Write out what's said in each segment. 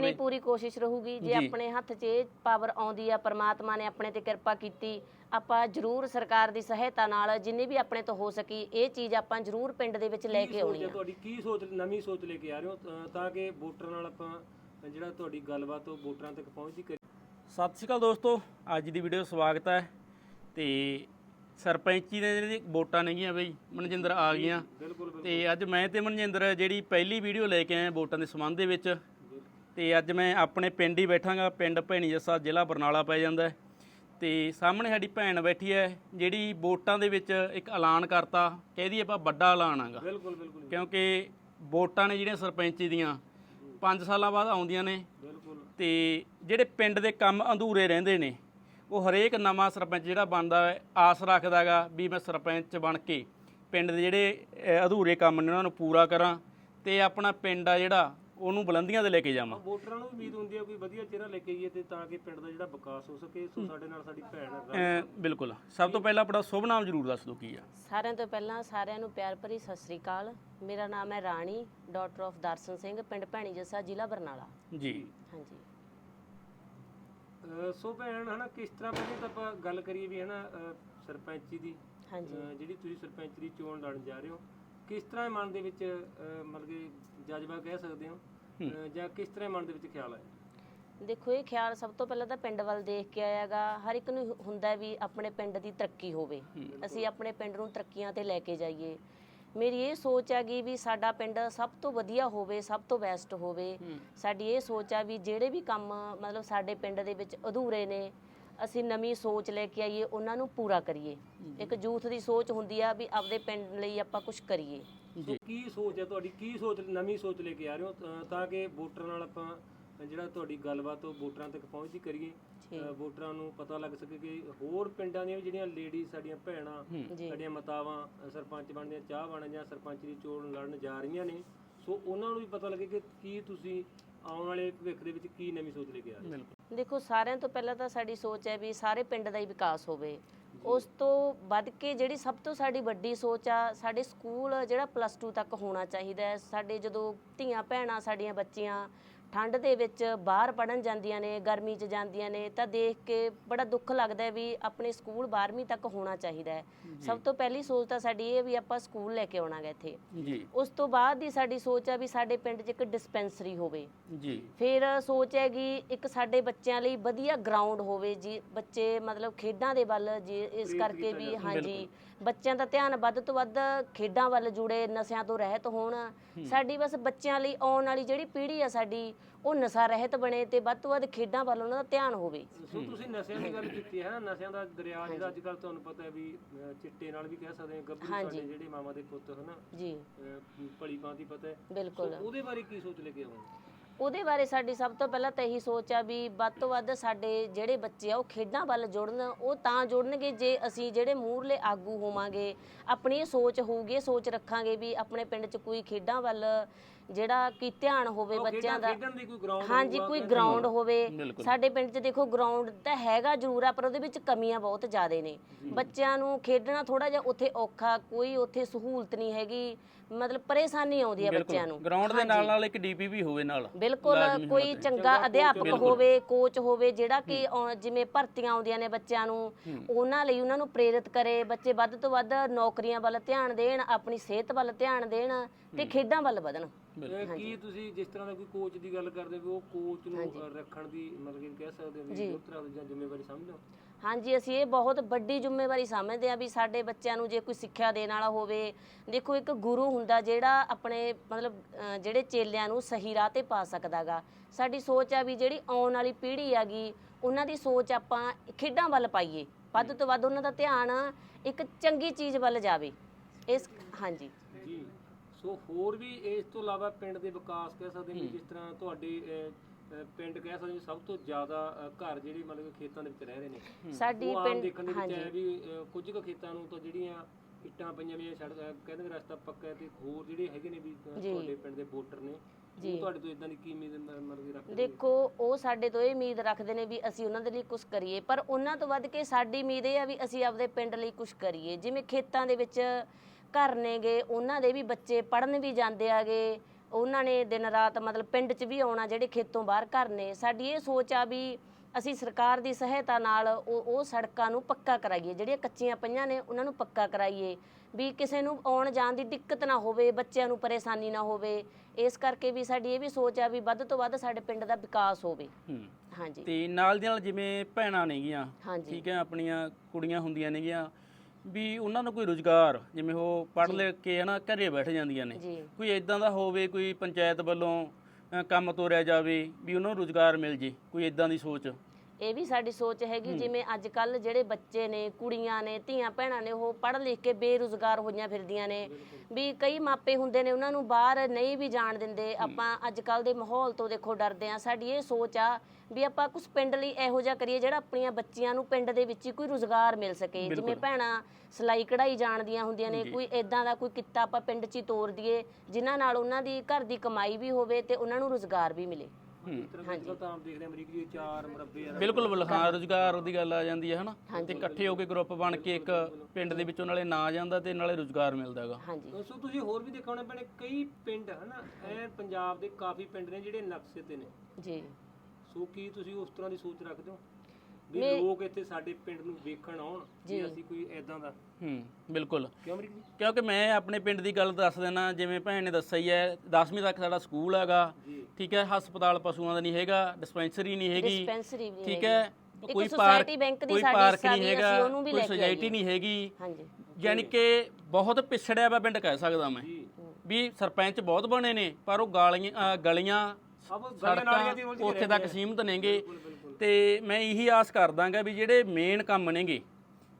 ਆਪਣੀ ਪੂਰੀ ਕੋਸ਼ਿਸ਼ ਰਹੂਗੀ ਜੇ ਜੀ। ਆਪਣੇ ਹੱਥ 'ਚ ਇਹ ਪਾਵਰ ਆਉਂਦੀ ਆ ਪਰਮਾਤਮਾ ਨੇ ਆਪਣੇ ਤੇ ਕਿਰਪਾ ਕੀਤੀ ਆਪਾਂ ਜ਼ਰੂਰ ਸਰਕਾਰ ਦੀ ਸਹਾਇਤਾ ਨਾਲ ਜਿੰਨੀ ਵੀ ਆਪਣੇ ਤੋਂ ਹੋ ਸਕੀ ਇਹ ਚੀਜ਼ ਆਪਾਂ ਜ਼ਰੂਰ ਪਿੰਡ ਦੇ ਵਿੱਚ ਲੈ ਕੀ ਆਉਣੀ ਆ ਤੁਹਾਡੀ? ਕੀ ਸੋਚ ਨਵੀਂ ਸੋਚ ਲੈ ਕੇ ਆ ਰਹੇ ਹੋ? ਤਾਂ- ਤਾਂ ਕਿ ਵੋਟਰਾਂ ਨਾਲ ਆਪਾਂ ਜਿਹੜਾ ਤੁਹਾਡੀ ਗੱਲਬਾਤ ਉਹ ਵੋਟਰਾਂ ਤੱਕ ਪਹੁੰਚਦੀ ਕਰੀ ਸਤਿ ਸ਼੍ਰੀ ਅਕਾਲ ਦੋਸਤੋ ਅੱਜ ਦੀ ਵੀਡੀਓ ਸਵਾਗਤ ਹੈ। ਤੇ ਸਰਪੰਚੀ ਦੇ ਜਿਹੜੀ ਵੋਟਾਂ ਨੇਗੀਆਂ ਬਈ ਮਨਜਿੰਦਰ ਆ ਗਈਆਂ। ਬਿਲਕੁਲ। ਤੇ ਅੱਜ ਮੈਂ ਤੇ ਮਨਜਿੰਦਰ ਜਿਹੜੀ ਪਹਿਲੀ ਵੀਡੀਓ ਲੈ ਕੇ ਆਏ ਹਾਂ ਵੋਟਾਂ ਦੇ ਸੰਬੰਧ ਦੇ ਵਿੱਚ ਤੇ ਅੱਜ ਮੈਂ ਆਪਣੇ ਪਿੰਡ ਹੀ ਬੈਠਾਂਗਾ ਪਿੰਡ ਭੈਣੀ ਜੱਸਾ ਜ਼ਿਲ੍ਹਾ ਬਰਨਾਲਾ ਪੈ ਜਾਂਦਾ ਹੈ। ਤੇ ਸਾਹਮਣੇ ਸਾਡੀ ਭੈਣ ਬੈਠੀ ਹੈ ਜਿਹੜੀ ਵੋਟਾਂ ਦੇ ਵਿੱਚ ਇੱਕ ਐਲਾਨ ਕਰਤਾ ਕਹਿਦੀ ਆਪਾਂ ਵੱਡਾ ਐਲਾਨ ਆਗਾ ਬਿਲਕੁਲ ਬਿਲਕੁਲ ਕਿਉਂਕਿ ਵੋਟਾਂ ਨੇ ਜਿਹੜੀਆਂ ਸਰਪੰਚੀ ਦੀਆਂ 5 ਸਾਲਾਂ ਬਾਅਦ ਆਉਂਦੀਆਂ ਨੇ। ਬਿਲਕੁਲ। ਤੇ ਜਿਹੜੇ ਪਿੰਡ ਦੇ ਕੰਮ ਅਧੂਰੇ ਰਹਿੰਦੇ ਨੇ ਉਹ ਹਰੇਕ ਨਵਾਂ ਸਰਪੰਚ ਜਿਹੜਾ ਬਣਦਾ ਹੈ ਆਸ ਰੱਖਦਾਗਾ ਵੀ ਮੈਂ ਸਰਪੰਚ ਬਣ ਕੇ ਪਿੰਡ ਦੇ ਜਿਹੜੇ ਅਧੂਰੇ ਕੰਮ ਨੇ ਉਹਨਾਂ ਨੂੰ ਪੂਰਾ ਕਰਾਂ। ਤੇ ਆਪਣਾ ਪਿੰਡ ਆ ਜਿਹੜਾ ਉਹਨੂੰ ਬੁਲੰਦੀਆਂ ਤੇ ਲੈ ਕੇ ਜਾਵਾਂ। ਵੋਟਰਾਂ ਨੂੰ ਉਮੀਦ ਹੁੰਦੀ ਹੈ ਕੋਈ ਵਧੀਆ ਚਿਹਰਾ ਲੈ ਕੇ ਆਈਏ ਤੇ ਤਾਂ ਕਿ ਪਿੰਡ ਦਾ ਜਿਹੜਾ ਵਿਕਾਸ ਹੋ ਸਕੇ ਸੋ ਸਾਡੇ ਨਾਲ ਸਾਡੀ ਭੈਣ ਹੈ ਅ, ਬਿਲਕੁਲ। ਸਭ ਤੋਂ ਪਹਿਲਾਂ ਆਪਣਾ ਸ਼ੁਭ ਨਾਮ ਜ਼ਰੂਰ ਦੱਸ ਦਿਓ ਕੀ ਆ? ਸਾਰਿਆਂ ਤੋਂ ਪਹਿਲਾਂ ਸਾਰਿਆਂ ਨੂੰ ਪਿਆਰ ਭਰੀ ਸਤਿ ਸ੍ਰੀ ਅਕਾਲ। ਮੇਰਾ ਨਾਮ ਹੈ ਰਾਣੀ ਡਾਕਟਰ ਆਫ ਦਰਸ਼ਨ ਸਿੰਘ ਪਿੰਡ ਭੈਣੀ ਜੱਸਾ ਜ਼ਿਲ੍ਹਾ ਬਰਨਾਲਾ। ਜੀ। ਹਾਂਜੀ। ਅਹ ਸੋ ਭੈਣ ਹਨਾ ਕਿਸ ਤਰ੍ਹਾਂ ਪਹਿਲੇ ਤਾਂ ਆਪਾਂ ਗੱਲ ਕਰੀਏ ਵੀ ਹਨਾ ਅਹ ਸਰਪੰਚੀ ਦੀ ਹਾਂਜੀ। ਅਹ ਜਿਹੜੀ ਤੁਸੀਂ ਸਰਪੰਚ ਦੀ ਚੋਣ ਲੜਨ ਜਾ ਰਹੇ ਹੋ ਕਿਸ ਤਰ੍ਹਾਂ ਮਨ ਦੇ ਵਿੱਚ ਅਹ ਮਤਲਬ ਕਿ ਜਜ਼ਬਾ ਕਹਿ ਸਕਦੇ ਹੋ? ਅਹ ਜਾਂ ਕਿਸ ਤਰ੍ਹਾਂ ਮਨ ਦੇ ਵਿੱਚ ਖਿਆਲ ਆਇਆ? ਦੇਖੋ ਇਹ ਖਿਆਲ ਸਭ ਤੋਂ ਪਹਿਲਾਂ ਤਾਂ ਪਿੰਡ ਵੱਲ ਦੇਖ ਕੇ ਆਇਆਗਾ। ਹਰ ਇੱਕ ਨੂੰ ਹੁੰਦਾ ਵੀ ਆਪਣੇ ਪਿੰਡ ਦੀ ਤਰੱਕੀ ਹੋਵੇ। ਅਸੀਂ ਆਪਣੇ ਪਿੰਡ ਨੂੰ ਤਰੱਕੀਆਂ ਤੇ ਲੈ ਕੇ ਜਾਈਏ। ਮੇਰੀ ਇਹ ਸੋਚ ਹੈਗੀ ਵੀ ਸਾਡਾ ਪਿੰਡ ਸਭ ਤੋਂ ਵਧੀਆ ਹੋਵੇ ਸਭ ਤੋਂ ਬੈਸਟ ਹੋਵੇ। ਸਾਡੀ ਇਹ ਸੋਚ ਆ ਵੀ ਜਿਹੜੇ ਵੀ ਕੰਮ ਮਤਲਬ ਸਾਡੇ ਪਿੰਡ ਦੇ ਵਿੱਚ ਅਧੂਰੇ ਨੇ ਅਸੀਂ ਨਵੀਂ ਸੋਚ ਲੈ ਕੇ ਆਈਏ ਉਹਨਾਂ ਨੂੰ ਪੂਰਾ ਕਰੀਏ। ਇੱਕ ਯੂਥ ਦੀ ਸੋਚ ਹੁੰਦੀ ਆ ਵੀ ਆਪਦੇ ਪਿੰਡ ਲਈ ਆਪਾਂ ਕੁਝ ਕਰੀਏ। ਸੋ ਕੀ ਸੋਚ ਹੈ ਤੁਹਾਡੀ? ਕੀ ਸੋਚ ਨਵੀਂ ਸੋਚ ਲੈ ਕੇ ਆ ਰਹੇ ਹੋ? ਤਾਂ- ਤਾਂ ਕਿ ਵੋਟਰਾਂ ਨਾਲ ਆਪਾਂ ਜਿਹੜਾ ਤੁਹਾਡੀ ਗੱਲਬਾਤ ਉਹ ਵੋਟਰਾਂ ਤੱਕ ਪਹੁੰਚਦੀ ਕਰੀਏ। ਵੋਟਰਾਂ ਨੂੰ ਪਤਾ ਲੱਗ ਸਕੇ ਕਿ ਹੋਰ ਪਿੰਡਾਂ ਦੀਆਂ ਵੀ ਜਿਹੜੀਆਂ ਲੇਡੀ ਸਾਡੀਆਂ ਭੈਣਾਂ ਜੀ। ਸਾਡੀਆਂ ਮਾਤਾਵਾਂ ਸਰਪੰਚ ਬਣਦੀਆਂ ਚਾਹ ਬਣ ਜਾਂ ਸਰਪੰਚ ਦੀ ਚੋਣ ਲੜਨ ਜਾ ਰਹੀਆਂ ਨੇ। ਸੋ ਉਹਨਾਂ ਨੂੰ ਵੀ ਪਤਾ ਲੱਗੇ ਕਿ ਕੀ ਤੁਸੀਂ ਆਉਣ ਵਾਲੇ ਭਵਿੱਖ ਦੇ ਵਿੱਚ ਕੀ ਨਵੀਂ ਸੋਚ ਲੈ ਕੇ ਆ ਰਹੇ ਹੋ? ਬਿਲਕੁਲ। ਦੇਖੋ ਸਾਰਿਆਂ ਤੋਂ ਪਹਿਲਾਂ ਤਾਂ ਸਾਡੀ ਸੋਚ ਹੈ ਵੀ ਸਾਰੇ ਪਿੰਡ ਦਾ ਹੀ ਵਿਕਾਸ ਹੋਵੇ। ਉਸ ਤੋਂ ਵੱਧ ਕੇ ਜਿਹੜੀ ਸਭ ਤੋਂ ਸਾਡੀ ਵੱਡੀ ਸੋਚ ਆ, ਸਾਡੇ ਸਕੂਲ ਜਿਹੜਾ ਪਲੱਸ 2 ਤੱਕ ਹੋਣਾ ਚਾਹੀਦਾ ਹੈ। ਸਾਡੇ ਜਦੋਂ ਧੀਆਂ ਭੈਣਾਂ, ਸਾਡੀਆਂ ਬੱਚੀਆਂ ਠੰਡ ਦੇ ਵਿੱਚ ਬਾਹਰ ਪੜਨ ਜਾਂਦੀਆਂ ਨੇ ਗਰਮੀ 'ਚ ਜਾਂਦੀਆਂ ਨੇ ਤਾਂ ਦੇਖ ਕੇ ਬੜਾ ਦੁੱਖ ਲੱਗਦਾ ਹੈ ਵੀ ਆਪਣੇ ਸਕੂਲ 12ਵੀਂ ਤੱਕ ਹੋਣਾ ਚਾਹੀਦਾ ਹੈ। ਸਭ ਤੋਂ ਪਹਿਲੀ ਸੋਚ ਤਾਂ ਸਾਡੀ ਇਹ ਵੀ ਆਪਾਂ ਸਕੂਲ ਲੈ ਕੇ ਆਉਣਾਗਾ ਇੱਥੇ। ਜੀ। ਉਸ ਤੋਂ ਬਾਅਦ ਦੀ ਸਾਡੀ ਸੋਚ ਆ ਵੀ ਸਾਡੇ ਪਿੰਡ 'ਚ ਇੱਕ ਡਿਸਪੈਂਸਰੀ ਹੋਵੇ। ਜੀ। ਫਿਰ ਸੋਚ ਹੈਗੀ ਇੱਕ ਸਾਡੇ ਬੱਚਿਆਂ ਲਈ ਵਧੀਆ ਗਰਾਊਂਡ ਹੋਵੇ ਜੀ ਬੱਚੇ ਮਤਲਬ ਖੇਡਾਂ ਦੇ ਵੱਲ ਜੀ ਇਸ ਕਰਕੇ ਵੀ ਹਾਂਜੀ ਬੱਚਿਆਂ ਦਾ ਧਿਆਨ ਵੱਧ ਤੋਂ ਵੱਧ ਖੇਡਾਂ ਵੱਲ ਜੁੜੇ ਨਸ਼ਿਆਂ ਤੋਂ ਰਹਿਤ ਹੋਣ। ਸਾਡੀ ਬਸ ਬੱਚਿਆਂ ਲਈ ਆਉਣ ਵਾਲੀ ਜਿਹੜੀ ਪੀੜ੍ਹੀ ਆ ਸਾਡੀ ਉਹ ਨਸ਼ਾ ਰਹਿਤ ਬਣੇ ਤੇ ਵੱਧ ਤੋਂ ਵੱਧ ਖੇਡਾਂ ਵੱਲ ਉਹਨਾਂ ਦਾ ਧਿਆਨ ਹੋਵੇ। ਸੋ ਤੁਸੀਂ ਨਸ਼ਿਆਂ ਦੀ ਗੱਲ ਕੀਤੀ ਹੈ ਨਾ ਨਸ਼ਿਆਂ ਦਾ ਦਰਿਆ ਜਿਹੜਾ ਅੱਜ ਕੱਲ ਤੁਹਾਨੂੰ ਪਤਾ ਹੈ ਵੀ ਚਿੱਟੇ ਨਾਲ ਵੀ ਕਹਿ ਸਕਦੇ ਹਾਂ ਗੱਭਰੂ ਸਾਡੇ ਜਿਹੜੇ ਮਾਮਾ ਦੇ ਪੁੱਤ ਹਨਾ ਜੀ। ਭਲੀ ਭਾਂਤੀ ਪਤਾ ਹੈ। ਬਿਲਕੁਲ। ਉਹਦੇ ਬਾਰੇ ਕੀ ਸੋਚ ਲੈ ਕੇ ਆਉਂਗੇ ਉਹਦੇ ਬਾਰੇ ਸਾਡੀ ਸਭ ਤੋਂ ਪਹਿਲਾਂ ਤਾਂ ਇਹੀ ਸੋਚ ਆ ਵੀ ਵੱਧ ਤੋਂ ਵੱਧ ਸਾਡੇ ਜਿਹੜੇ ਬੱਚੇ ਆ, ਉਹ ਖੇਡਾਂ ਵੱਲ ਜੁੜਨ, ਉਹ ਤਾਂ ਜੁੜਨਗੇ ਜੇ ਅਸੀਂ ਜਿਹੜੇ ਮੂਰਲੇ ਆਗੂ ਹੋਵਾਂਗੇ। ਆਪਣੀ ਇਹ ਸੋਚ ਹੋਊਗੀ, ਇਹ ਸੋਚ ਰੱਖਾਂਗੇ ਵੀ ਆਪਣੇ ਪਿੰਡ 'ਚ ਕੋਈ ਖੇਡਾਂ ਵੱਲ ਜਿਹੜਾ ਕੀ ਧਿਆਨ ਹੋਵੇ ਬੱਚਿਆਂ ਦਾ। ਖੇਡਣ ਦੀ ਕੋਈ ਗਰਾਊਂਡ ਹਾਂਜੀ ਕੋਈ ਗਰਾਊਂਡ ਹੋਵੇ। ਸਾਡੇ ਪਿੰਡ 'ਚ ਦੇਖੋ ਗਰਾਊਂਡ ਤਾਂ ਹੈਗਾ ਜ਼ਰੂਰ ਆ ਪਰ ਉਹਦੇ ਵਿੱਚ ਕਮੀਆਂ ਬਹੁਤ ਜ਼ਿਆਦੇ ਨੇ। ਬੱਚਿਆਂ ਨੂੰ ਖੇਡਣਾ ਥੋੜਾ ਜਿਹਾ ਉੱਥੇ ਔਖਾ ਕੋਈ ਉੱਥੇ ਸਹੂਲਤ ਨਹੀਂ ਹੈਗੀ ਮਤਲਬ ਪਰੇਸ਼ਾਨੀ ਆਉਂਦੀ ਆ ਬੱਚਿਆਂ ਨੂੰ। ਗਰਾਊਂਡ ਦੇ ਨਾਲ ਨਾਲ ਇੱਕ ਡੀਪੀ ਵੀ ਹੋਵੇ ਨਾਲ। ਬਿਲਕੁਲ ਕੋਈ ਚੰਗਾ ਅਧਿਆਪਕ ਹੋਵੇ ਕੋਚ ਹੋਵੇ ਜਿਹੜਾ ਕਿ ਜਿਵੇਂ ਭਰਤੀਆਂ ਆਉਂਦੀਆਂ ਨੇ ਬੱਚਿਆਂ ਨੂੰ ਉਹਨਾਂ ਲਈ ਉਹਨਾਂ ਨੂੰ ਪ੍ਰੇਰਿਤ ਕਰੇ ਬੱਚੇ ਵੱਧ ਤੋਂ ਵੱਧ ਨੌਕਰੀਆਂ ਵੱਲ ਧਿਆਨ ਦੇਣ ਆਪਣੀ ਸਿਹਤ ਵੱਲ ਧਿਆਨ ਦੇਣ ਤੇ ਖੇਡਾਂ ਵੱਲ ਵਧਣ। ਅਹ ਕੀ ਤੁਸੀਂ ਜਿਸ ਤਰ੍ਹਾਂ ਦਾ ਕੋਈ ਕੋਚ ਦੀ ਗੱਲ ਕਰਦੇ ਹੋ ਉਹ ਕੋਚ ਨੂੰ ਅਹ ਰੱਖਣ ਦੀ ਮਤਲਬ ਕਿ ਕਹਿ ਸਕਦੇ ਹੋ ਵੀ ਉਸ ਤਰ੍ਹਾਂ ਦੀ ਜਾਂ ਜ਼ਿੰਮੇਵਾਰੀ ਸਮਝਦੇ ਹੋ? ਹਾਂਜੀ ਅਸੀਂ ਇਹ ਬਹੁਤ ਵੱਡੀ ਜ਼ਿੰਮੇਵਾਰੀ ਸਮਝਦੇ ਹਾਂ ਵੀ ਸਾਡੇ ਬੱਚਿਆਂ ਨੂੰ ਜੇ ਕੋਈ ਸਿੱਖਿਆ ਦੇਣ ਵਾਲਾ ਹੋਵੇ ਦੇਖੋ ਇੱਕ ਗੁਰੂ ਹੁੰਦਾ ਜਿਹੜਾ ਆਪਣੇ ਮਤਲਬ ਅਹ, ਜਿਹੜੇ ਚੇਲਿਆਂ ਨੂੰ ਸਹੀ ਰਾਹ ਤੇ ਪਾ ਸਕਦਾਗਾ। ਸਾਡੀ ਸੋਚ ਆ ਵੀ ਜਿਹੜੀ ਆਉਣ ਵਾਲੀ ਪੀੜ੍ਹੀ ਹੈਗੀ ਉਹਨਾਂ ਦੀ ਸੋਚ ਆਪਾਂ ਖੇਡਾਂ ਵੱਲ ਪਾਈਏ। ਵੱਧ ਤੋਂ ਵੱਧ ਉਹਨਾਂ ਦਾ ਧਿਆਨ ਇੱਕ ਚੰਗੀ ਚੀਜ਼ ਵੱਲ ਜਾਵੇ। ਇਸ ਹਾਂਜੀ। ਜੀ। ਸੋ ਹੋਰ ਵੀ ਇਸ ਤੋਂ ਇਲਾਵਾ ਪਿੰਡ ਦੇ ਵਿਕਾਸ ਕਹਿ ਸਕਦੇ ਹਾਂ। ਵੀ ਜਿਸ ਤਰ੍ਹਾਂ ਤੁਹਾਡੇ ਪਿੰਡ ਕਹਿ ਸਕਦੇ ਹਾਂ ਸਭ ਤੋਂ ਜ਼ਿਆਦਾ ਘਰ ਜਿਹੜੀ ਮਤਲਬ ਖੇਤਾਂ ਦੇ ਵਿੱਚ ਰਹਿ ਰਹੇ ਨੇ। ਸਾਡੀ ਪਿੰਡ ਦੇਖਣ ਦੇ ਵਿੱਚ ਹੈ ਵੀ ਕੁਝ ਕੁ ਖੇਤਾਂ ਨੂੰ ਤਾਂ ਜਿਹੜੀਆਂ ਇੱਟਾਂ ਪਈਆਂ ਵੀ ਸੜਕ ਕਹਿੰਦੇ ਨੇ ਰਸਤਾ ਪੱਕਾ ਹੈ ਤੇ ਹੋਰ ਜਿਹੜੇ ਹੈਗੇ ਨੇ ਵੀ ਤੁਹਾਡੇ ਪਿੰਡ ਦੇ ਵੋਟਰ ਨੇ ਉਹ ਤੁਹਾਡੇ ਤੋਂ ਇਦਾਂ ਦੀ ਕੀ ਉਮੀਦ ਮ- ਮਤਲਬ ਕਿ ਰੱਖਦੇ ਨੇ? ਦੇਖੋ ਉਹ ਸਾਡੇ ਤੋਂ ਇਹ ਉਮੀਦ ਰੱਖਦੇ ਨੇ ਵੀ ਅਸੀਂ ਉਹਨਾਂ ਦੇ ਲਈ ਕੁਝ ਕਰੀਏ ਪਰ ਉਹਨਾਂ ਤੋਂ ਵੱਧ ਕੇ ਸਾਡੀ ਉਮੀਦ ਇਹ ਆ ਵੀ ਅਸੀਂ ਆਪਦੇ ਪਿੰਡ ਲਈ ਕੁਝ ਕਰੀਏ। ਜਿਵੇਂ ਖੇਤਾਂ ਦੇ ਵਿੱਚ ਘਰ ਨੇਗੇ ਉਹਨਾਂ ਦੇ ਵੀ ਬੱਚੇ ਪੜਨ ਵੀ ਜਾਂਦੇ ਆਗੇ। ਉਹਨਾਂ ਨੇ ਦਿਨ ਰਾਤ ਮਤਲਬ ਪਿੰਡ 'ਚ ਵੀ ਆਉਣਾ ਜਿਹੜੇ ਖੇਤੋਂ ਬਾਹਰ ਘਰ ਨੇ। ਸਾਡੀ ਇਹ ਸੋਚ ਆ ਵੀ ਅਸੀਂ ਸਰਕਾਰ ਦੀ ਸਹਾਇਤਾ ਨਾਲ ਉਹ ਉਹ ਸੜਕਾਂ ਨੂੰ ਪੱਕਾ ਕਰਾਈਏ। ਜਿਹੜੀਆਂ ਕੱਚੀਆਂ ਪਈਆਂ ਨੇ ਉਹਨਾਂ ਨੂੰ ਪੱਕਾ ਕਰਾਈਏ। ਵੀ ਕਿਸੇ ਨੂੰ ਆਉਣ ਜਾਣ ਦੀ ਦਿੱਕਤ ਨਾ ਹੋਵੇ ਬੱਚਿਆਂ ਨੂੰ ਪਰੇਸ਼ਾਨੀ ਨਾ ਹੋਵੇ। ਇਸ ਕਰਕੇ ਵੀ ਸਾਡੀ ਇਹ ਵੀ ਸੋਚ ਆ ਵੀ ਵੱਧ ਤੋਂ ਵੱਧ ਸਾਡੇ ਪਿੰਡ ਦਾ ਵਿਕਾਸ ਹੋਵੇ। ਹੂੰ। ਹਾਂਜੀ। ਤੇ ਨਾਲ ਦੀ ਨਾਲ ਜਿਵੇਂ ਭੈਣਾਂ ਨੇਗੀਆਂ ਹਾਂਜੀ। ਠੀਕ ਹੈ ਆਪਣੀਆਂ ਕੁੜੀਆਂ ਹੁੰਦੀਆਂ ਨੇਗੀਆਂ ਵੀ ਉਹਨਾਂ ਨੂੰ ਕੋਈ ਰੁਜ਼ਗਾਰ ਜਿਵੇਂ ਉਹ ਪੜ੍ਹ ਲਿਖ ਕੇ ਹਨਾ ਘਰੇ ਬੈਠ ਜਾਂਦੀਆਂ ਨੇ। ਜੀ। ਕੋਈ ਇਦਾਂ ਦਾ ਹੋਵੇ ਕੋਈ ਪੰਚਾਇਤ ਵੱਲੋਂ ਅ, ਕੰਮ ਤੋਰਿਆ ਜਾਵੇ ਵੀ ਉਹਨਾਂ ਨੂੰ ਰੁਜ਼ਗਾਰ ਮਿਲ ਜੇ ਕੋਈ ਇਦਾਂ ਦੀ ਸੋਚ। ਇਹ ਵੀ ਸਾਡੀ ਸੋਚ ਹੈਗੀ ਜਿਵੇਂ ਅੱਜ ਕੱਲ ਜਿਹੜੇ ਬੱਚੇ ਨੇ ਕੁੜੀਆਂ ਨੇ ਧੀਆਂ ਭੈਣਾਂ ਨੇ ਉਹ ਪੜ੍ਹ ਲਿਖ ਕੇ ਬੇਰੁਜ਼ਗਾਰ ਹੋਈਆਂ ਫਿਰਦੀਆਂ ਨੇ। ਵੀ ਕਈ ਮਾਪੇ ਹੁੰਦੇ ਨੇ ਉਹਨਾਂ ਨੂੰ ਬਾਹਰ ਨਹੀਂ ਵੀ ਜਾਣ ਦਿੰਦੇ। ਆਪਾਂ ਅੱਜ ਕੱਲ ਦੇ ਮਾਹੌਲ ਤੋਂ ਦੇਖੋ ਡਰਦੇ ਆ ਸਾਡੀ ਇਹ ਸੋਚ ਆ ਵੀ ਆਪਾਂ ਕੁਝ ਪਿੰਡ ਲਈ ਇਹੋ ਜਿਹਾ ਕਰੀਏ ਜਿਹੜਾ ਆਪਣੀਆਂ ਬੱਚੀਆਂ ਨੂੰ ਪਿੰਡ ਦੇ ਵਿੱਚ ਹੀ ਕੋਈ ਰੁਜ਼ਗਾਰ ਮਿਲ ਸਕੇ। ਜਿਵੇਂ ਭੈਣਾਂ ਸਿਲਾਈ ਕਢਾਈ ਜਾਣਦੀਆਂ ਹੁੰਦੀਆਂ ਨੇ ਕੋਈ ਇਦਾਂ ਦਾ ਕੋਈ ਕਿੱਤਾ ਆਪਾਂ ਪਿੰਡ 'ਚ ਹੀ ਤੋਰ ਦਈਏ ਜਿਨ੍ਹਾਂ ਨਾਲ ਉਹਨਾਂ ਦੀ ਘਰ ਦੀ ਕਮਾਈ ਵੀ ਹੋਵੇ ਤੇ ਉਹਨਾਂ ਨੂੰ ਰੁਜ਼ਗਾਰ ਵੀ ਮਿਲੇ। ਹਾਂਜੀ ਤਾਂ ਆਮ ਦੇਖਦੇ ਹਾਂ ਅਮਰੀਕ ਜੀ ਚਾਰ ਮੁਰੱਬੇ ਆ। ਬਿਲਕੁਲ ਰੁਜ਼ਗਾਰ ਦੀ ਗੱਲ ਆ ਜਾਂਦੀ ਹੈ ਹਨਾ? ਤੇ ਇਕੱਠੇ ਹੋ ਕੇ ਗਰੁੱਪ ਬਣ ਕੇ ਇੱਕ ਪਿੰਡ ਦੇ ਵਿੱਚੋਂ ਨਾਲੇ ਨਾਂ ਜਾਂਦਾ ਤੇ ਨਾਲੇ ਰੁਜ਼ਗਾਰ ਮਿਲਦਾ ਹੈਗਾ। ਹਾਂਜੀ। ਸੋ ਤੁਸੀਂ ਹੋਰ ਵੀ ਦੇਖਣਾ ਪੈਣੇ ਕਈ ਪਿੰਡ ਹਨਾ? ਐ ਪੰਜਾਬ ਦੇ ਕਾਫੀ ਪਿੰਡ ਨੇ ਜਿਹੜੇ ਨਕਸ਼ੇ ਤੇ ਨੇ। ਜੀ। ਸੋ ਕੀ ਤੁਸੀਂ ਉਸ ਤਰ੍ਹਾਂ ਦੀ ਸੋਚ ਰੱਖਦੇ ਹੋ? ਵੀ ਲੋਕ ਇੱਥੇ ਸਾਡੇ ਪਿੰਡ ਨੂੰ ਵੇਖਣ ਆਉਣ ਵੀ ਅਸੀਂ ਕੋਈ ਐਦਾਂ ਦਾ। ਹੂੰ ਬਿਲਕੁਲ। ਕਿਉਂ ਅਮਰੀਕ ਜੀ? ਕਿਉਂਕਿ ਮੈਂ ਆਪਣੇ ਪਿੰਡ ਦੀ ਗੱਲ ਦੱਸ ਦੇਣਾ ਜਿਵੇਂ ਭੈਣ ਨੇ ਦੱਸਿਆ ਹੀ ਹੈ 10ਵੀਂ ਤੱਕ ਸਾਡਾ ਸਕੂਲ ਹੈਗਾ ਜੀ। ਠੀਕ ਹੈ ਹਸਪਤਾਲ ਪਸ਼ੂਆਂ ਦਾ ਨਹੀਂ ਹੈਗਾ ਡਿਸਪੈਂਸਰੀ ਨਹੀਂ ਹੈਗੀ ਡਿਸਪੈਂਸਰੀ ਵੀ ਠੀਕ ਹੈ ਇੱਕ ਕੋਈ society ਪਾਰਕ bank ਦੀ ਕੋਈ ਸਾਡੀ ਪਾਰਕ ਹਿੱਸਾ ਨਹੀਂ ਵੀ ਹੈਗਾ ਅਸੀਂ ਉਹਨੂੰ ਵੀ ਕੋਈ ਲੈ ਕੇ ਸੁਸਾਇਟੀ ਆਈਏ। ਨਹੀਂ ਹੈਗੀ। ਹਾਂਜੀ। ਯਾਨੀ ਕਿ ਬਹੁਤ ਪਿਛੜਿਆ ਵਾ ਪਿੰਡ ਕਹਿ ਸਕਦਾ ਮੈਂ ਜੀ। ਵੀ ਸਰਪੰਚ ਬਹੁਤ ਬਣੇ ਨੇ ਪਰ ਉਹ ਗਾਲੀਆਂ ਅ, ਗਲੀਆਂ ਸੜਕਾਂ ਉੱਥੇ ਤੱਕ ਸੀਮਤ ਨੇਗੇ। ਤੇ ਮੈਂ ਇਹੀ ਆਸ ਕਰਦਾਗਾ ਵੀ ਜਿਹੜੇ ਮੇਨ ਕੰਮ ਨੇਗੇ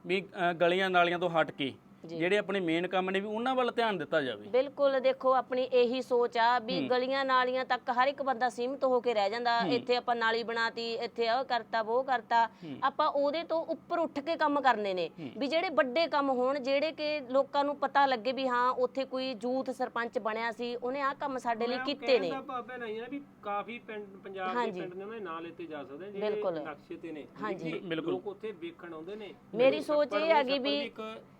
ਵੀ ਅ, ਗਲੀਆਂ ਨਾਲੀਆਂ ਤੋਂ ਹਟ ਕੇ ਜਿਹੜੇ ਆਪਣੇ ਮੇਨ ਕੰਮ ਨੇ ਵੀ ਉਹਨਾਂ ਵੱਲ ਧਿਆਨ ਦਿੱਤਾ ਜਾਵੇ। ਬਿਲਕੁਲ ਦੇਖੋ ਆਪਣੀ ਇਹੀ ਸੋਚ ਆ ਵੀ ਗਲੀਆਂ ਨਾਲੀਆਂ ਤੱਕ ਹਰ ਇੱਕ ਬੰਦਾ ਸੀਮਤ ਹੋ ਕੇ ਰਹਿ ਜਾਂਦਾ। ਇੱਥੇ ਆਪਾਂ ਨਾਲੀ ਬਣਾਤੀ ਇੱਥੇ ਉਹ ਕਰਤਾ ਉਹ ਕਰਤਾ। ਆਪਾਂ ਉਹਦੇ ਤੋਂ ਉੱਪਰ ਉੱਠ ਕੇ ਕੰਮ ਕਰਨੇ ਨੇ। ਵੀ ਜਿਹੜੇ ਵੱਡੇ ਕੰਮ ਹੋਣ ਜਿਹੜੇ ਕਿ ਲੋਕਾਂ ਨੂੰ ਪਤਾ ਲੱਗੇ ਵੀ ਹਾਂ ਉੱਥੇ ਕੋਈ ਜੂਥ ਸਰਪੰਚ ਬਣਿਆ ਸੀ ਉਹਨੇ ਆਹ ਕੰਮ ਸਾਡੇ ਲਈ ਕੀਤੇ ਨੇ। ਦਾ ਭਾਵੇਂ ਨਹੀਂ ਨਾ ਵੀ ਕਾਫੀ ਪਿੰਡ ਪੰਜਾਬ ਦੇ ਪਿੰਡ ਨੇ ਉਹਨਾਂ ਦੇ ਨਾਂ ਲੈਤੇ ਜਾ ਸਕਦੇ ਨੇ ਬਿਲਕੁਲ। ਜਿਹੜੇ ਨਕਸ਼ੇ ਤੇ ਨੇ। ਹਾਂਜੀ। ਬਿਲਕੁਲ। ਲੋਕ ਉੱਥੇ ਵੇਖਣ ਆਉਂਦੇ ਨੇ। ਮੇਰੀ ਸੋਚ ਇਹ ਹੈਗੀ ਛੱਪੜ ਵੀ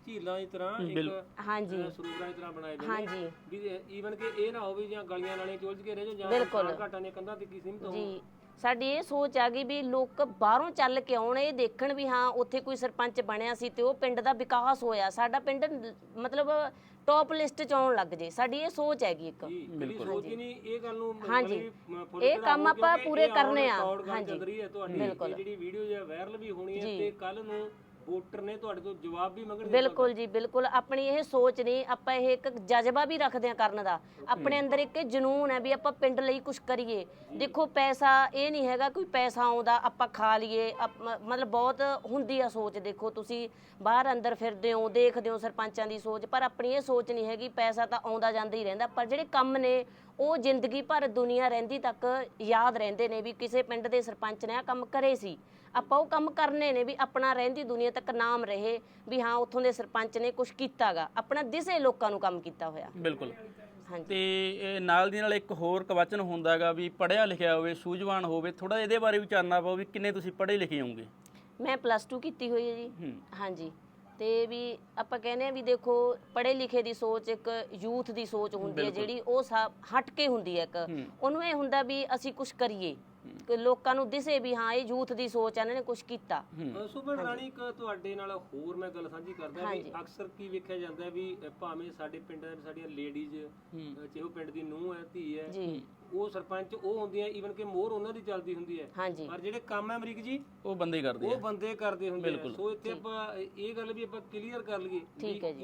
ਝੀਲਾਂ ਦੀ ਤਰ੍ਹਾਂ ਇੱਕ ਹਾਂਜੀ ਅ, ਸਰੋਵਰਾਂ ਦੀ ਤਰ੍ਹਾਂ ਬਣਾਏ ਗਏ ਹਾਂਜੀ ਵੀ ਈਵਨ ਕਿ ਇਹ ਨਾ ਹੋਵੇ ਜਾਂ ਗਲੀਆਂ ਨਾਲੇ ਚ ਉਲਝ ਕੇ ਰਹਿ ਜਾਂ ਬਿਲਕੁਲ। ਘਾਟਾਂ ਦੀਆਂ ਕੰਧਾਂ ਤੇ ਕੀ ਸੀਮਤ ਹੋ ਜੀ ਸਾਡੀ ਇਹ ਸੋਚ ਆ ਗਈ ਵੀ ਲੋਕ ਬਾਹਰੋਂ ਚੱਲ ਕੇ ਆਉਣ ਇਹ ਦੇਖਣ ਵੀ ਹਾਂ ਉੱਥੇ ਕੋਈ ਸਰਪੰਚ ਬਣਿਆ ਸੀ ਤੇ ਉਹ ਪਿੰਡ ਦਾ ਵਿਕਾਸ ਹੋਇਆ ਸਾਡਾ ਪਿੰਡ ਲ- ਮਤਲਬ ਟੌਪ ਲਿਸਟ 'ਚ ਆਉਣ ਲੱਗ ਜੇ ਸਾਡੀ ਇਹ ਸੋਚ ਹੈਗੀ ਇੱਕ ਜੀ ਮੇਰੀ ਸੋਚ ਹੀ ਨਹੀਂ ਇਹ ਗੱਲ ਨੂੰ ਹਾਂਜੀ। ਇਹ ਕੰਮ ਆਪਾਂ ਪੂਰੇ ਕਰਨੇ ਆ। ਹਾਂਜੀ। ਬਿਲਕੁਲ। ਜਿਹੜੀ ਵੀਡੀਓ ਹੈ ਵਾਇਰਲ ਵੀ ਹੋਣੀ ਹੈ ਤੇ ਕੱਲ ਨੂੰ ਵੋਟਰ ਨੇ ਤੁਹਾਡੇ ਤੋਂ ਜਵਾਬ ਵੀ ਮੰਗਣਗੇ ਬਿਲਕੁਲ ਜੀ ਬਿਲਕੁਲ। ਆਪਣੀ ਇਹ ਸੋਚ ਨਹੀਂ ਆਪਾਂ ਇਹ ਇੱਕ ਜਜ਼ਬਾ ਵੀ ਰੱਖਦੇ ਆ ਕਰਨ ਦਾ। ਆਪਣੇ ਅੰਦਰ ਇੱਕ ਇਹ ਜਨੂਨ ਹੈ ਵੀ ਆਪਾਂ ਪਿੰਡ ਲਈ ਕੁਝ ਕਰੀਏ। ਦੇਖੋ ਪੈਸਾ ਇਹ ਨਹੀਂ ਹੈਗਾ ਕੋਈ ਪੈਸਾ ਆਉਂਦਾ ਆਪਾਂ ਖਾ ਲਈਏ ਮਤਲਬ ਬਹੁਤ ਹੁੰਦੀ ਆ ਸੋਚ ਦੇਖੋ। ਤੁਸੀਂ ਬਾਹਰ ਅੰਦਰ ਫਿਰਦੇ ਹੋ ਦੇਖਦੇ ਹੋ ਸਰਪੰਚਾਂ ਦੀ ਸੋਚ ਪਰ ਆਪਣੀ ਇਹ ਸੋਚ ਨਹੀਂ ਹੈਗੀ ਪੈਸਾ ਤਾਂ ਆਉਂਦਾ ਜਾਂਦਾ ਹੀ ਰਹਿੰਦਾ। ਪਰ ਜਿਹੜੇ ਕੰਮ ਨੇ ਉਹ ਜ਼ਿੰਦਗੀ ਭਰ ਦੁਨੀਆ ਰਹਿੰਦੀ ਤੱਕ ਯਾਦ ਰਹਿੰਦੇ ਨੇ ਵੀ ਕਿਸੇ ਪਿੰਡ ਦੇ ਸਰਪੰਚ ਨੇ ਆ ਕੰਮ ਕਰੇ ਸੀ। ਆਪਾਂ ਉਹ ਕੰਮ ਕਰਨੇ ਨੇ ਵੀ ਆਪਣਾ ਰਹਿੰਦੀ ਦੁਨੀਆ ਤੱਕ ਨਾਮ ਰਹੇ ਵੀ ਹਾਂ ਉੱਥੋਂ ਦੇ ਸਰਪੰਚ ਨੇ ਕੁਝ ਕੀਤਾਗਾ। ਆਪਣਾ ਦਿਸੇ ਲੋਕਾਂ ਨੂੰ ਕੰਮ ਕੀਤਾ ਹੋਇਆ। ਬਿਲਕੁਲ। ਹਾਂਜੀ। ਤੇ ਇਹ ਨਾਲ ਦੀ ਨਾਲ ਇੱਕ ਹੋਰ ਕਵਚਨ ਹੁੰਦਾਗਾ ਵੀ ਪੜਿਆ ਲਿਖਿਆ ਹੋਵੇ ਸੂਝਵਾਨ ਹੋਵੇ ਥੋੜਾ ਇਹਦੇ ਬਾਰੇ ਵੀ ਚਾਨਣਾ ਪਾਓ ਵੀ ਕਿੰਨੇ ਤੁਸੀਂ ਪੜ੍ਹੇ ਲਿਖੇ ਹੋਵੋਗੇ। ਮੈਂ ਪਲੱਸ 2 ਕੀਤੀ ਹੋਈ ਹੈ ਜੀ। ਹੂੰ। ਹਾਂਜੀ। ਤੇ ਵੀ ਆਪਾਂ ਕਹਿੰਦੇ ਆ ਵੀ ਦੇਖੋ ਪੜ੍ਹੇ ਲਿਖੇ ਦੀ ਸੋਚ ਇੱਕ ਯੂਥ ਦੀ ਸੋਚ ਹੁੰਦੀ ਹੈ ਜਿਹੜੀ ਉਹ ਸਾ- ਹਟ ਕੇ ਹੁੰਦੀ ਹੈ ਇੱਕ। ਉਹਨੂੰ ਇਹ ਹੁੰਦਾ ਵੀ ਅਸੀਂ ਕੁਝ ਕਰੀਏ। ਕਿ ਲੋਕਾਂ ਨੂੰ ਦਿਸੇ ਵੀ ਹਾਂ ਇਹ ਯੂਥ ਦੀ ਸੋਚ ਹੈ ਇਹਨਾਂ ਨੇ ਕੁਝ ਕੀਤਾ। ਸੁਭਨ ਰਾਣੀ ਇੱਕ ਤੁਹਾਡੇ ਨਾਲ ਹੋਰ ਮੈਂ ਗੱਲ ਸਾਂਝੀ ਕਰਦਾ ਵੀ ਅਕਸਰ ਕੀ ਵੇਖਿਆ ਜਾਂਦਾ ਵੀ ਭਾਵੇਂ ਸਾਡੇ ਪਿੰਡਾਂ ਦੇ ਸਾਡੀਆਂ ਲੇਡੀਜ਼ ਚਾਹੇ ਉਹ ਪਿੰਡ ਦੀ ਨੂੰਹ ਹੈ ਧੀ ਹੈ ਜੀ। ਉਹ ਸਰਪੰਚ ਉਹ ਹੁੰਦੀਆਂ ਈਵਨ ਕਿ ਮੋਹਰ ਉਹਨਾਂ ਦੀ ਚੱਲਦੀ ਹੁੰਦੀ ਹੈ। ਹਾਂਜੀ। ਪਰ ਜਿਹੜੇ ਕੰਮ ਹੈ ਅਮਰੀਕ ਜੀ ਉਹ ਬੰਦੇ ਹੀ ਕਰਦੇ ਉਹ ਆ ਬੰਦੇ ਕਰਦੇ ਹੁੰਦੇ ਆ। ਸੋ ਇੱਥੇ ਆਪਾਂ ਇਹ ਗੱਲ ਵੀ ਆਪਾਂ ਕਲੀਅਰ ਕਰ ਲਈਏ।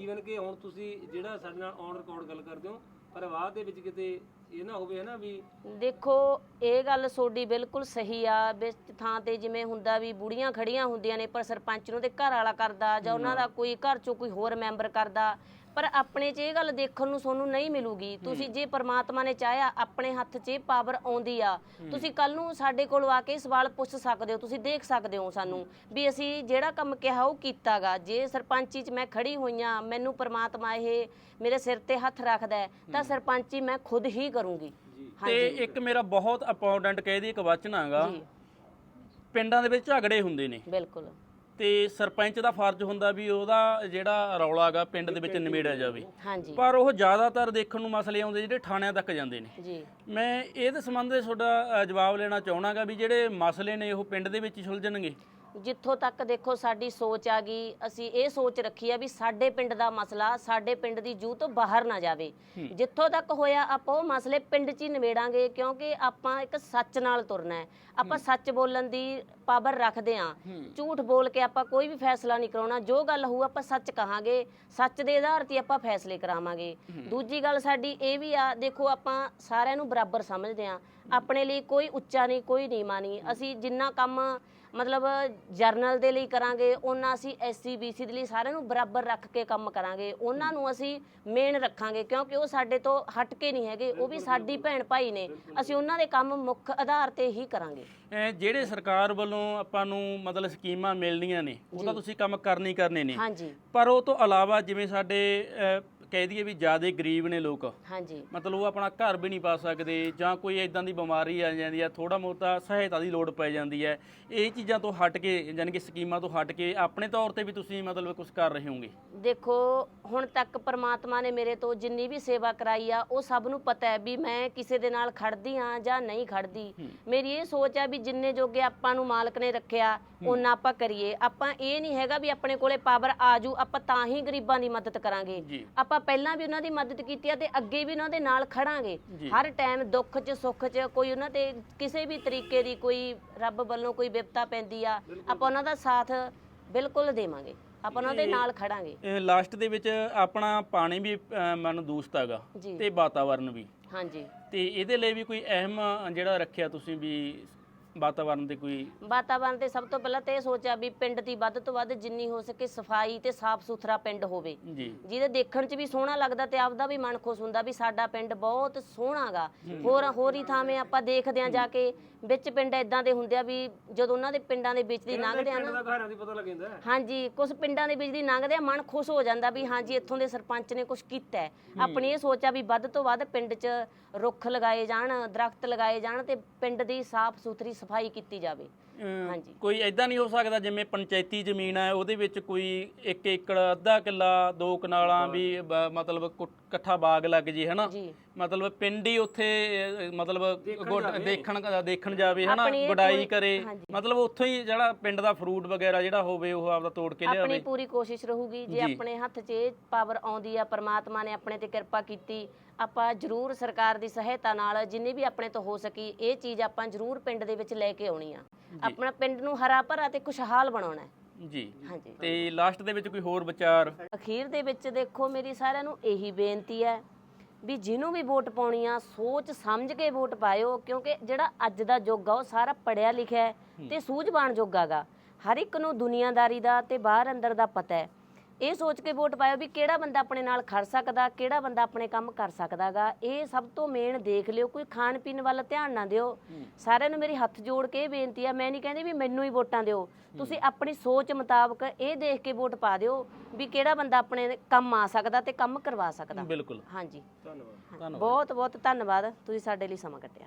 ਈਵਨ ਕਿ ਹੁਣ ਤੁਸੀਂ ਜਿਹੜਾ ਸਾਡੇ ਨਾਲ ਔਨ ਰਿਕਾਰਡ ਗੱਲ ਕਰਦੇ ਹੋ ਪਰ ਬਾਅਦ ਦੇ ਵਿੱਚ ਕਿਤੇ ਇਹ ਨਾ ਹੋਵੇ ਹਨਾ ਵੀ ਦੇਖੋ ਇਹ ਗੱਲ ਤੁਹਾਡੀ ਬਿਲਕੁਲ ਸਹੀ ਆ ਵਿੱਚ ਥਾਂ ਤੇ ਜਿਵੇਂ ਹੁੰਦਾ ਵੀ ਬੁੜੀਆਂ ਖੜੀਆਂ ਹੁੰਦੀਆਂ ਨੇ ਪਰ ਸਰਪੰਚ ਨੂੰ ਤੇ ਘਰ ਵਾਲਾ ਕਰਦਾ ਜਾਂ ਉਹਨਾਂ ਦਾ ਕੋਈ ਘਰ ਚੋਂ ਕੋਈ ਹੋਰ ਮੈਂਬਰ ਕਰਦਾ ਪਰ ਆਪਣੇ 'ਚ ਇਹ ਗੱਲ ਦੇਖਣ ਨੂੰ ਤੁਹਾਨੂੰ ਨਹੀਂ ਮਿਲੂਗੀ। ਤੁਸੀਂ ਜੇ ਪ੍ਰਮਾਤਮਾ ਨੇ ਚਾਹਿਆ ਆਪਣੇ ਹੱਥ 'ਚ ਇਹ ਪਾਵਰ ਆਉਂਦੀ ਆ। ਤੁਸੀਂ ਕੱਲ ਨੂੰ ਸਾਡੇ ਕੋਲ ਆ ਕੇ ਸਵਾਲ ਪੁੱਛ ਸਕਦੇ ਹੋ ਤੁਸੀਂ ਦੇਖ ਸਕਦੇ ਹੋ ਸਾਨੂੰ ਵੀ ਅਸੀਂ ਜਿਹੜਾ ਕੰਮ ਕਿਹਾ ਉਹ ਕੀਤਾਗਾ। ਜੇ ਸਰਪੰਚੀ 'ਚ ਮੈਂ ਖੜੀ ਹੋਈਆਂ ਮੈਨੂੰ ਪ੍ਰਮਾਤਮਾ ਇਹ ਮੇਰੇ ਸਿਰ ਤੇ ਹੱਥ ਰੱਖਦਾ ਹੈ, ਤਾਂ ਸਰਪੰਚੀ ਮੈਂ ਖੁਦ ਹੀ ਕਰੂੰਗੀ। ਤੇ ਇੱਕ ਮੇਰਾ ਬਹੁਤ ਇੰਪੋਰਟੈਂਟ ਕਹਿ ਦੀ ਇੱਕ ਵਚਨ ਹੈਗਾ ਜੀ। ਪਿੰਡਾਂ ਦੇ ਵਿੱਚ ਝਗੜੇ ਹੁੰਦੇ ਨੇ। ਬਿਲਕੁਲ। ਤੇ ਸਰਪੰਚ ਦਾ ਫਰਜ਼ ਹੁੰਦਾ ਵੀ ਉਹਦਾ ਜਿਹੜਾ ਰੌਲਾ ਗਾ ਪਿੰਡ ਦੇ ਵਿੱਚ ਨਿਬੇੜਿਆ ਜਾਵੇ। ਹਾਂਜੀ। ਪਰ ਉਹ ਜ਼ਿਆਦਾਤਰ ਦੇਖਣ ਨੂੰ ਮਸਲੇ ਆਉਂਦੇ ਜਿਹੜੇ ਥਾਣਿਆਂ ਤੱਕ ਜਾਂਦੇ ਨੇ। ਜੀ। ਮੈਂ ਇਹਦੇ ਸੰਬੰਧ ਵਿੱਚ ਤੁਹਾਡਾ ਜਵਾਬ ਲੈਣਾ ਚਾਹਣਾਗਾ ਵੀ ਜਿਹੜੇ ਮਸਲੇ ਨੇ ਉਹ ਪਿੰਡ ਦੇ ਵਿੱਚ ਹੀ ਸੁਲਝਣਗੇ। ਜਿੱਥੋਂ ਤੱਕ ਦੇਖੋ ਸਾਡੀ ਸੋਚ ਆ ਗਈ ਅਸੀਂ ਇਹ ਸੋਚ ਰੱਖੀ ਆ ਵੀ ਸਾਡੇ ਪਿੰਡ ਦਾ ਮਸਲਾ ਸਾਡੇ ਪਿੰਡ ਦੀ ਜੂ ਤੋਂ ਬਾਹਰ ਨਾ ਜਾਵੇ। ਜਿੱਥੋਂ ਤੱਕ ਹੋਇਆ ਆਪਾਂ ਉਹ ਮਸਲੇ ਪਿੰਡ 'ਚ ਹੀ ਨਿਬੇੜਾਂਗੇ ਕਿਉਂਕਿ ਆਪਾਂ ਇੱਕ ਸੱਚ ਨਾਲ ਤੁਰਨਾ ਹੈ। ਆਪਾਂ ਸੱਚ ਬੋਲਣ ਦੀ ਪਾਵਰ ਰੱਖਦੇ ਆਂ ਝੂਠ ਬੋਲ ਕੇ ਆਪਾਂ ਕੋਈ ਵੀ ਫੈਸਲਾ ਨਹੀਂ ਕਰਾਉਣਾ। ਜੋ ਗੱਲ ਹੋਊ ਆਪਾਂ ਸੱਚ ਕਹਾਂਗੇ। ਸੱਚ ਦੇ ਆਧਾਰ ਤੇ ਆਪਾਂ ਫੈਸਲੇ ਕਰਾਵਾਂਗੇ। ਦੂਜੀ ਗੱਲ ਸਾਡੀ ਇਹ ਵੀ ਆ ਦੇਖੋ ਆਪਾਂ ਸਾਰਿਆਂ ਨੂੰ ਬਰਾਬਰ ਸਮਝਦੇ ਆਂ ਆਪਣੇ ਲਈ ਕੋਈ ਉੱਚਾ ਨਹੀਂ ਕੋਈ ਨੀਵਾਂ ਨਹੀਂ। ਅਸੀਂ ਜਿੰਨਾ ਕੰਮ ਮਤਲਬ ਜਰਨਲ ਦੇ ਲਈ ਕਰਾਂਗੇ ਉਹਨਾਂ ਅਸੀਂ ਐਸਸੀ ਬੀਸੀ ਦੇ ਲਈ ਸਾਰਿਆਂ ਨੂੰ ਬਰਾਬਰ ਰੱਖ ਕੇ ਕੰਮ ਕਰਾਂਗੇ। ਉਹਨਾਂ ਨੂੰ ਅਸੀਂ ਮੇਨ ਰੱਖਾਂਗੇ ਕਿਉਂਕਿ ਉਹ ਸਾਡੇ ਤੋਂ ਹਟ ਕੇ ਨਹੀਂ ਹੈਗੇ ਉਹ ਵੀ ਸਾਡੀ ਭੈਣ ਭਾਈ ਨੇ। ਅਸੀਂ ਉਹਨਾਂ ਦੇ ਕੰਮ ਮੁੱਖ ਆਧਾਰ ਤੇ ਹੀ ਕਰਾਂਗੇ। ਜਿਹੜੇ ਸਰਕਾਰ ਵੱਲੋਂ ਆਪਾਂ ਨੂੰ ਮਤਲਬ ਸਕੀਮਾਂ ਮਿਲਣੀਆਂ ਨੇ ਉਹ ਤਾਂ ਤੁਸੀਂ ਕੰਮ ਕਰਨੇ ਕਰਨੇ ਨੇ। ਹਾਂਜੀ। ਪਰ ਉਹ ਤੋਂ ਇਲਾਵਾ ਜਿਵੇਂ ਸਾਡੇ ਕਹਿ ਦਈਏ ਵੀ ਜ਼ਿਆਦਾ ਗਰੀਬ ਨੇ ਲੋਕ। ਹਾਂਜੀ। ਮਤਲਬ ਉਹ ਆਪਣਾ ਘਰ ਵੀ ਨਹੀਂ ਪਾ ਸਕਦੇ ਜਾਂ ਕੋਈ ਇਦਾਂ ਦੀ ਬਿਮਾਰੀ ਆ ਜਾਂਦੀ ਹੈ ਥੋੜਾ ਮੋਟਾ ਸਹਾਇਤਾ ਦੀ ਲੋੜ ਪੈ ਜਾਂਦੀ ਹੈ। ਇਹ ਚੀਜ਼ਾਂ ਤੋਂ ਹਟ ਕੇ ਯਾਨੀ ਕਿ ਸਕੀਮਾਂ ਤੋਂ ਹਟ ਕੇ ਆਪਣੇ ਤੌਰ ਤੇ ਵੀ ਤੁਸੀਂ ਮਤਲਬ ਕੁਝ ਕਰ ਰਹੇ ਹੋਗੇ ਦੇਖੋ ਹੁਣ ਤੱਕ ਪ੍ਰਮਾਤਮਾ ਨੇ ਮੇਰੇ ਤੋਂ ਜਿੰਨੀ ਵੀ ਸੇਵਾ ਕਰਾਈ ਆ ਉਹ ਸਭ ਨੂੰ ਪਤਾ ਹੈ ਵੀ ਮੈਂ ਕਿਸੇ ਦੇ ਨਾਲ ਖੜਦੀ ਆ ਜਾਂ ਨਹੀਂ ਖੜਦੀ ਮੇਰੀ ਇਹ ਸੋਚ ਆ ਵੀ ਜਿੰਨੇ ਜੋਗੇ ਆਪਾਂ ਨੂੰ ਮਾਲਕ ਨੇ ਰੱਖਿਆ ਉਹਨਾਂ ਆਪਾਂ ਕਰੀਏ। ਆਪਾਂ ਇਹ ਨਹੀਂ ਹੈਗਾ ਵੀ ਆਪਣੇ ਕੋਲੇ ਪਾਵਰ ਆਜੂ ਆਪਾਂ ਤਾਂ ਹੀ ਗਰੀਬਾਂ ਦੀ ਮਦਦ ਕਰਾਂਗੇ। ਜੀ। ਆਪਾਂ ਪਹਿਲਾਂ ਵੀ ਉਹਨਾਂ ਦੀ ਮਦਦ ਕੀਤੀ ਆ ਤੇ ਅੱਗੇ ਵੀ ਉਹਨਾਂ ਦੇ ਨਾਲ ਖੜਾਂਗੇ। ਜੀ। ਹਰ ਟਾਈਮ ਦੁੱਖ 'ਚ ਸੁੱਖ 'ਚ ਕੋਈ ਉਹਨਾਂ ਤੇ ਕਿਸੇ ਵੀ ਤਰੀਕੇ ਦੀ ਕੋਈ ਰੱਬ ਵੱਲੋਂ ਕੋਈ ਵਿਪਤਾ ਪੈਂਦੀ ਆ ਆਪਾਂ ਉਹਨਾਂ ਦਾ ਸਾਥ ਬਿਲਕੁਲ ਦੇਵਾਂਗੇ। ਆਪਾਂ ਉਹਨਾਂ ਦੇ ਨਾਲ ਖੜਾਂਗੇ। ਲਾਸਟ ਦੇ ਵਿੱਚ ਆਪਣਾ ਪਾਣੀ ਵੀ ਮਨ ਦੂਸ਼ਤ ਹੈਗਾ ਜੀ। ਤੇ ਵਾਤਾਵਰਨ ਵੀ। ਹਾਂਜੀ। ਤੇ ਇਹਦੇ ਲਈ ਵੀ ਕੋਈ ਅਹਿਮ ਜਿਹੜਾ ਰੱਖਿਆ ਤੁਸੀਂ ਵੀ ਵਾਤਾਵਰਨ ਤੇ ਕੋਈ ਵਾਤਾਵਰਣ ਤੇ ਸਭ ਤੋਂ ਪਹਿਲਾਂ ਤੇ ਇਹ ਸੋਚਿਆ ਵੀ ਪਿੰਡ ਦੀ ਵੱਧ ਤੋਂ ਵੱਧ ਜਿੰਨੀ ਹੋ ਸਕੇ ਸਫ਼ਾਈ ਤੇ ਸਾਫ਼ ਸੁਥਰਾ ਪਿੰਡ ਹੋਵੇ। ਜੀ। ਜਿਹਦੇ ਦੇਖਣ 'ਚ ਵੀ ਸੋਹਣਾ ਲੱਗਦਾ ਤੇ ਆਪਦਾ ਵੀ ਮਨ ਖੁਸ਼ ਹੁੰਦਾ ਵੀ ਸਾਡਾ ਪਿੰਡ ਬਹੁਤ ਸੋਹਣਾਗਾ ਹੋਰ ਹੋਰ ਹੀ ਥਾਵੇਂ ਆਪਾਂ ਦੇਖਦੇ ਆਂ ਜਾ ਕੇ ਵਿੱਚ ਪਿੰਡ ਇਦਾਂ ਦੇ ਹੁੰਦੇ ਆ ਵੀ ਜਦੋਂ ਉਹਨਾਂ ਦੇ ਪਿੰਡਾਂ ਦੇ ਵਿੱਚ ਦੀ ਲੰਘਦੇ ਆ ਪਿੰਡ ਨਾ ਦਾ ਘਰਾਂ ਦੀ ਪਤਾ। ਹਾਂਜੀ ਕੁਝ ਪਿੰਡਾਂ ਦੇ ਵਿੱਚ ਦੀ ਲੰਘਦੇ ਆ ਮਨ ਖੁਸ਼ ਹੋ ਜਾਂਦਾ ਵੀ ਹਾਂਜੀ ਇੱਥੋਂ ਦੇ ਸਰਪੰਚ ਨੇ ਕੁਝ ਕੀਤਾ ਹੈ। ਆਪਣੀ ਇਹ ਸੋਚਿਆ ਵੀ ਵੱਧ ਤੋਂ ਵੱਧ ਪਿੰਡ 'ਚ ਰੁੱਖ ਲਗਾਏ ਜਾਣ ਦਰਖਤ ਲਗਾਏ ਜਾਣ ਤੇ ਪਿੰਡ ਦੀ ਸਾਫ਼ ਸੁਥਰੀ ਸਫ਼ਾਈ ਕੀਤੀ ਜਾਵੇ। ਹਾਂਜੀ। ਕੋਈ ਐਦਾਂ ਨਹੀਂ ਹੋ ਸਕਦਾ ਜਿਵੇਂ ਪੰਚਾਇਤੀ ਜ਼ਮੀਨ ਹੈ ਉਹਦੇ ਵਿੱਚ ਕੋਈ ਇੱਕ ਏਕੜ ਅੱਧਾ ਕਿੱਲਾ ਦੋ ਕਨਾਲਾਂ ਵੀ ਬ- ਮਤਲਬ ਕੁ- ਇਕੱਠਾ ਬਾਗ ਲੱਗ ਜੇ ਹਨਾ? ਜੀ। ਮਤਲਬ ਪਿੰਡ ਹੀ ਉੱਥੇ ਅਹ, ਮਤਲਬ ਗੁਡ- ਦੇਖਣ ਦੇਖਣ ਜਾਵੇ ਹਨਾ? ਆਪਣੀ ਇਹ ਗੁਡਾਈ ਕੋਈ- ਕਰੇ। ਹਾਂਜੀ। ਮਤਲਬ ਉੱਥੋਂ ਹੀ ਜਿਹੜਾ ਪਿੰਡ ਦਾ ਫਰੂਟ ਵਗੈਰਾ ਜਿਹੜਾ ਹੋਵੇ ਉਹ ਆਪਦਾ ਤੋੜ ਕੇ ਆਪਣੀ ਲਿਆਵੇ। ਪੂਰੀ ਕੋਸ਼ਿਸ਼ ਰਹੂਗੀ। ਜੇ ਜੀ। ਆਪਣੇ ਹੱਥ 'ਚ ਇਹ ਪਾਵਰ ਆਉਂਦੀ ਆ ਪਰਮਾਤਮਾ ਨੇ ਆਪਣੇ ਤੇ ਕਿਰਪਾ ਕੀਤੀ ਆਪਾਂ ਜ਼ਰੂਰ ਸਰਕਾਰ ਦੀ ਸਹਾਇਤਾ ਨਾਲ ਜਿੰਨੀ ਵੀ ਆਪਣੇ ਤੋਂ ਹੋ ਸਕੀ ਇਹ ਚੀਜ਼ ਆਪਾਂ ਜ਼ਰੂਰ ਪਿੰਡ ਦੇ ਵਿੱਚ ਲੈ ਕੇ ਆਉਣੀ ਆ। ਆਪਣਾ ਪਿੰਡ ਨੂੰ ਹਰਾ ਭਰਾ ਤੇ ਖੁਸ਼ਹਾਲ ਬਣਾਉਣਾ ਹੈ। ਜੀ। ਹਾਂਜੀ। ਤੇ ਲਾਸਟ ਦੇ ਵਿੱਚ ਕੋਈ ਹੋਰ ਵਿਚਾਰ? ਅਖੀਰ ਦੇ ਵਿੱਚ ਦੇਖੋ ਮੇਰੀ ਸਾਰਿਆਂ ਨੂੰ ਇਹੀ ਬੇਨਤੀ ਹੈ ਵੀ ਜਿਹਨੂੰ ਵੀ ਵੋਟ ਪਾਉਣੀ ਆ ਸੋਚ ਸਮਝ ਕੇ ਵੋਟ ਪਾਇਓ ਕਿਉਂਕਿ ਜਿਹੜਾ ਅੱਜ ਦਾ ਯੁੱਗ ਆ ਉਹ ਸਾਰਾ ਪੜਿਆ ਲਿਖਿਆ ਹੈ ਤੇ ਸੂਝਵਾਨ ਯੁੱਗ ਹੈਗਾ ਹਰ ਇੱਕ ਨੂੰ ਦੁਨੀਆਦਾਰੀ ਦਾ ਤੇ ਬਾਹਰ ਅੰਦਰ ਦਾ ਪਤਾ ਹੈ। ਇਹ ਸੋਚ ਕੇ ਵੋਟ ਪਾਇਓ ਵੀ ਕਿਹੜਾ ਬੰਦਾ ਆਪਣੇ ਨਾਲ ਖੜ ਸਕਦਾ ਕਿਹੜਾ ਬੰਦਾ ਆਪਣੇ ਕੰਮ ਕਰ ਸਕਦਾਗਾ। ਇਹ ਸਭ ਤੋਂ ਮੇਨ ਦੇਖ ਲਿਓ ਕੋਈ ਖਾਣ ਪੀਣ ਵੱਲ ਧਿਆਨ ਨਾ ਦਿਓ। ਸਾਰਿਆਂ ਨੂੰ ਮੇਰੀ ਹੱਥ ਜੋੜ ਕੇ ਇਹ ਬੇਨਤੀ ਆ ਮੈਂ ਨਹੀਂ ਕਹਿੰਦੀ ਵੀ ਮੈਨੂੰ ਹੀ ਵੋਟਾਂ ਦਿਓ। ਤੁਸੀਂ ਆਪਣੀ ਸੋਚ ਮੁਤਾਬਕ ਇਹ ਦੇਖ ਕੇ ਵੋਟ ਪਾ ਦਿਓ ਵੀ ਕਿਹੜਾ ਬੰਦਾ ਆਪਣੇ ਕੰਮ ਆ ਸਕਦਾ ਤੇ ਕੰਮ ਕਰਵਾ ਸਕਦਾ। ਬਿਲਕੁਲ। ਹਾਂਜੀ। ਧੰਨਵਾਦ। ਧੰਨਵਾਦ ਬਹੁਤ ਬਹੁਤ ਧੰਨਵਾਦ ਤੁਸੀਂ ਸਾਡੇ ਲਈ ਸਮਾਂ ਕੱਟਿਆ।